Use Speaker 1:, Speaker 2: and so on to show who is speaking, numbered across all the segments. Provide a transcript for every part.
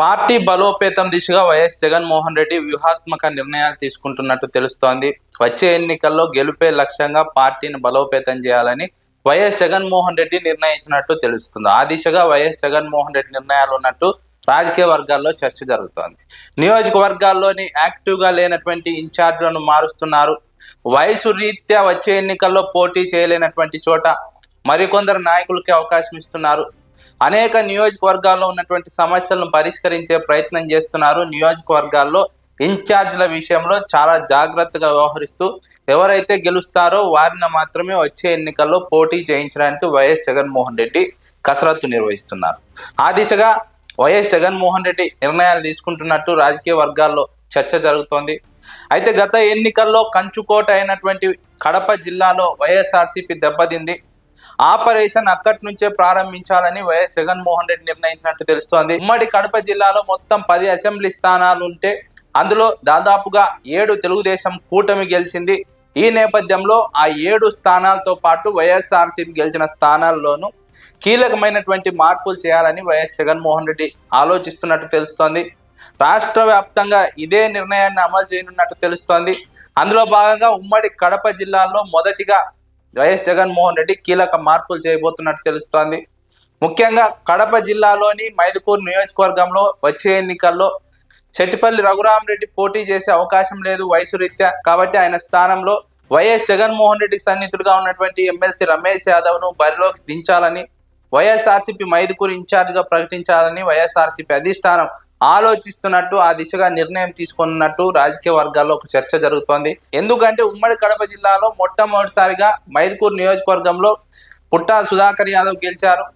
Speaker 1: Party బలోపేతం దిశగా YS Jaganmohan Reddy వ్యూహాత్మక నిర్ణయాలు తీసుకుంటున్నట్టు తెలుస్తోంది. వచ్చే ఎన్నికల్లో గెలుపే లక్ష్యంగా పార్టీని బలోపేతం చేయాలని వైఎస్ జగన్మోహన్ రెడ్డి నిర్ణయించినట్టు తెలుస్తుంది. ఆ దిశగా వైఎస్ జగన్మోహన్ రెడ్డి నిర్ణయాలు ఉన్నట్టు రాజకీయ వర్గాల్లో చర్చ జరుగుతోంది. నియోజకవర్గాల్లోని యాక్టివ్గా లేనటువంటి ఇన్ఛార్జ్లను మారుస్తున్నారు. వయసు రీత్యా వచ్చే ఎన్నికల్లో పోటీ చేయలేనటువంటి చోట మరికొందరు నాయకులకి అవకాశం ఇస్తున్నారు. అనేక నియోజకవర్గాల్లో ఉన్నటువంటి సమస్యలను పరిష్కరించే ప్రయత్నం చేస్తున్నారు. నియోజకవర్గాల్లో ఇన్ఛార్జ్ల విషయంలో చాలా జాగ్రత్తగా వ్యవహరిస్తూ ఎవరైతే గెలుస్తారో వారిని మాత్రమే వచ్చే ఎన్నికల్లో పోటీ చేయించడానికి వైఎస్ జగన్మోహన్ రెడ్డి కసరత్తు నిర్వహిస్తున్నారు. ఆ దిశగా వైఎస్ జగన్మోహన్ రెడ్డి నిర్ణయాలు తీసుకుంటున్నట్టు రాజకీయ వర్గాల్లో చర్చ జరుగుతోంది. అయితే గత ఎన్నికల్లో కంచుకోట అయినటువంటి కడప జిల్లాలో వైఎస్ఆర్సీపీ దెబ్బతింది. ఆపరేషన్ అక్కడి నుంచే ప్రారంభించాలని వైఎస్ జగన్మోహన్ రెడ్డి నిర్ణయించినట్టు తెలుస్తోంది. ఉమ్మడి కడప జిల్లాలో మొత్తం పది అసెంబ్లీ స్థానాలు ఉంటే అందులో దాదాపుగా ఏడు తెలుగుదేశం కూటమి గెలిచింది. ఈ నేపథ్యంలో ఆ ఏడు స్థానాలతో పాటు వైఎస్ఆర్సీపీ గెలిచిన స్థానాల్లోనూ కీలకమైనటువంటి మార్పులు చేయాలని వైఎస్ జగన్మోహన్ రెడ్డి ఆలోచిస్తున్నట్టు తెలుస్తోంది. రాష్ట్ర వ్యాప్తంగా ఇదే నిర్ణయాన్ని అమలు చేయనున్నట్టు తెలుస్తోంది. అందులో భాగంగా ఉమ్మడి కడప జిల్లాలో మొదటిగా వైఎస్ జగన్మోహన్ రెడ్డి కీలక మార్పులు చేయబోతున్నట్టు తెలుస్తోంది. ముఖ్యంగా కడప జిల్లాలోని మైదుకూరు నియోజకవర్గంలో వచ్చే ఎన్నికల్లో చెట్టిపల్లి రఘురామరెడ్డి పోటీ చేసే అవకాశం లేదు వయసు రీత్యా కాబట్టి ఆయన స్థానంలో వైఎస్ జగన్మోహన్ రెడ్డి సన్నిహితుడుగా ఉన్నటువంటి ఎమ్మెల్సీ రమేష్ యాదవ్ను బరిలోకి దించాలని వైఎస్ఆర్సీపీ మైదుకూరు ఇన్ఛార్జ్గా ప్రకటించాలని వైఎస్ఆర్సీపీ అధిష్టానం ఆలోచిస్తున్నట్టు ఆ దిశగా నిర్ణయం తీసుకున్నట్టు రాజకీయ వర్గాల్లో ఒక చర్చ జరుగుతోంది. ఎందుకంటే ఉమ్మడి కడప జిల్లాలో మొట్టమొదటిసారిగా మైదుకూరు నియోజకవర్గంలో పుట్టా సుధాకర్ యాదవ్ గెలిచారు.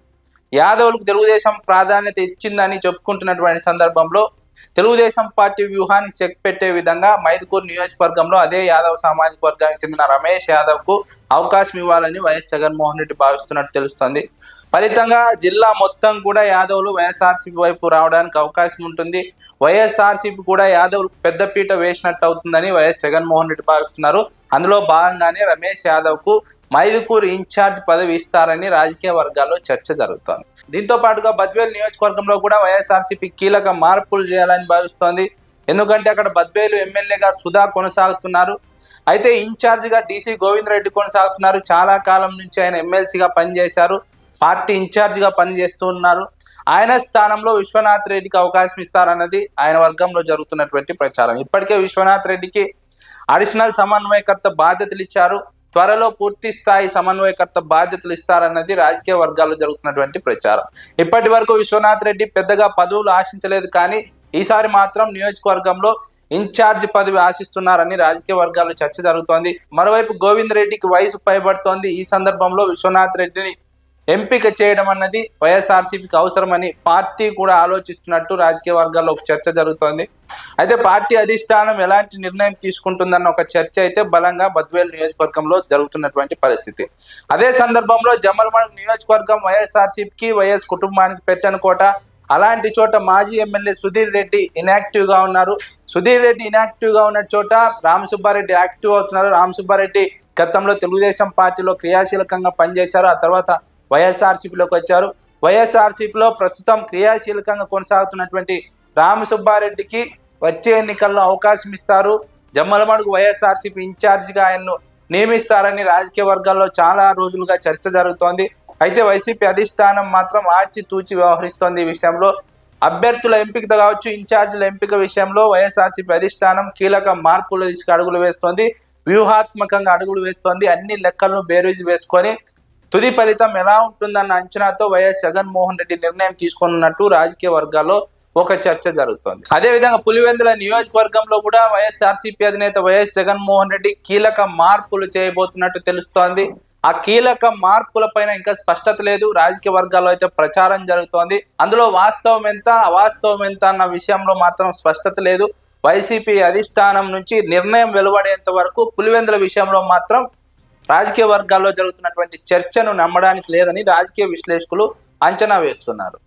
Speaker 1: యాదవ్లకు తెలుగుదేశం ప్రాధాన్యత ఇచ్చిందని చెప్పుకుంటున్నటువంటి సందర్భంలో తెలుగుదేశం పార్టీ వ్యూహాన్ని చెక్ పెట్టే విధంగా మైదుకూరు నియోజకవర్గంలో అదే యాదవ్ సామాజిక వర్గానికి చెందిన రమేష్ యాదవ్కు అవకాశం ఇవ్వాలని వైఎస్ జగన్మోహన్ రెడ్డి భావిస్తున్నట్టు తెలుస్తుంది. ఫలితంగా జిల్లా మొత్తం కూడా యాదవ్లు వైఎస్ఆర్సీపీ వైపు రావడానికి అవకాశం ఉంటుంది. వైఎస్ఆర్సీపీ కూడా యాదవ్లు పెద్దపీట వేసినట్టు అవుతుందని వైఎస్ జగన్మోహన్ రెడ్డి భావిస్తున్నారు. అందులో భాగంగానే రమేష్ యాదవ్కు మైదుకూరు ఇన్ఛార్జ్ పదవి ఇస్తారని రాజకీయ వర్గాల్లో చర్చ జరుగుతోంది. దీంతో పాటుగా బద్వేల్ నియోజకవర్గంలో కూడా వైఎస్ఆర్సీపీ కీలక మార్పులు చేయాలని భావిస్తోంది. ఎందుకంటే అక్కడ బద్వేలు ఎమ్మెల్యేగా సుధా కొనసాగుతున్నారు. అయితే ఇన్ఛార్జిగా డీసీ గోవిందరెడ్డి కొనసాగుతున్నారు. చాలా కాలం నుంచి ఆయన ఎమ్మెల్సీగా పనిచేశారు. పార్టీ ఇన్ఛార్జిగా పనిచేస్తూ ఉన్నారు. ఆయన స్థానంలో విశ్వనాథ్ రెడ్డికి అవకాశం ఇస్తారన్నది ఆయన వర్గంలో జరుగుతున్నటువంటి ప్రచారం. ఇప్పటికే విశ్వనాథ్ రెడ్డికి అడిషనల్ సమన్వయకర్త బాధ్యతలు ఇచ్చారు. త్వరలో పూర్తి స్థాయి సమన్వయకర్త బాధ్యతలు ఇస్తారన్నది రాజకీయ వర్గాల్లో జరుగుతున్నటువంటి ప్రచారం. ఇప్పటి వరకు విశ్వనాథ్ రెడ్డి పెద్దగా పదవులు ఆశించలేదు కానీ ఈసారి మాత్రం నియోజకవర్గంలో ఇన్ఛార్జ్ పదవి ఆశిస్తున్నారని రాజకీయ వర్గాల్లో చర్చ జరుగుతోంది. మరోవైపు గోవింద్ రెడ్డికి వయసు పైబడుతోంది. ఈ సందర్భంలో విశ్వనాథ్ రెడ్డిని ఎంపిక చేయడం అన్నది వైఎస్ఆర్సీపీకి అవసరమని పార్టీ కూడా ఆలోచిస్తున్నట్టు రాజకీయ వర్గాల్లో ఒక చర్చ జరుగుతోంది. అయితే పార్టీ అధిష్టానం ఎలాంటి నిర్ణయం తీసుకుంటుందన్న ఒక చర్చ అయితే బలంగా బద్వేలు నియోజకవర్గంలో జరుగుతున్నటువంటి పరిస్థితి. అదే సందర్భంలో జమల్మణ్ నియోజకవర్గం వైఎస్ఆర్సీపీకి వైఎస్ కుటుంబానికి పెట్టని కోట అలాంటి చోట మాజీ ఎమ్మెల్యే సుధీర్ రెడ్డి ఇనాక్టివ్గా ఉన్నారు. సుధీర్ రెడ్డి ఇనాక్టివ్గా ఉన్న చోట రామసుబ్బారెడ్డి యాక్టివ్ అవుతున్నారు. రామసుబ్బారెడ్డి గతంలో తెలుగుదేశం పార్టీలో క్రియాశీలకంగా పనిచేశారు. ఆ తర్వాత వైఎస్ఆర్సీపీలోకి వచ్చారు వైఎస్ఆర్సీపీలో ప్రస్తుతం క్రియాశీలకంగా కొనసాగుతున్నటువంటి రామసుబ్బారెడ్డికి వచ్చే ఎన్నికల్లో అవకాశం ఇస్తారు. జమ్మలమడుగు వైఎస్ఆర్సీపీ ఇన్ఛార్జిగా ఆయన్ను నియమిస్తారని రాజకీయ వర్గాల్లో చాలా రోజులుగా చర్చ జరుగుతోంది. అయితే వైసీపీ అధిష్టానం మాత్రం ఆచితూచి వ్యవహరిస్తోంది ఈ విషయంలో. అభ్యర్థుల ఎంపిక కావచ్చు ఇన్ఛార్జీల ఎంపిక విషయంలో వైఎస్ఆర్సీపీ అధిష్టానం కీలక మార్పులు తీసుకు అడుగులు వేస్తోంది. వ్యూహాత్మకంగా అడుగులు వేస్తోంది. అన్ని లెక్కలను బేరీజు వేసుకొని తుది ఫలితం ఎలా ఉంటుందన్న అంచనాతో వైఎస్ జగన్మోహన్ రెడ్డి నిర్ణయం తీసుకున్నట్టు రాజకీయ వర్గాల్లో ఒక చర్చ జరుగుతోంది. అదేవిధంగా పులివెందుల నియోజకవర్గంలో కూడా వైఎస్ఆర్సీపీ అధినేత వైఎస్ జగన్మోహన్ రెడ్డి కీలక మార్పులు చేయబోతున్నట్టు తెలుస్తోంది. ఆ కీలక మార్పుల పైన ఇంకా స్పష్టత లేదు. రాజకీయ వర్గాల్లో అయితే ప్రచారం జరుగుతోంది. అందులో వాస్తవం ఎంత అవాస్తవం ఎంత అన్న విషయంలో మాత్రం స్పష్టత లేదు. వైసీపీ అధిష్టానం నుంచి నిర్ణయం వెలువడేంత వరకు పులివెందుల విషయంలో మాత్రం రాజకీయ వర్గాల్లో జరుగుతున్నటువంటి చర్చను నమ్మడానికి లేదని రాజకీయ విశ్లేషకులు అంచనా వేస్తున్నారు.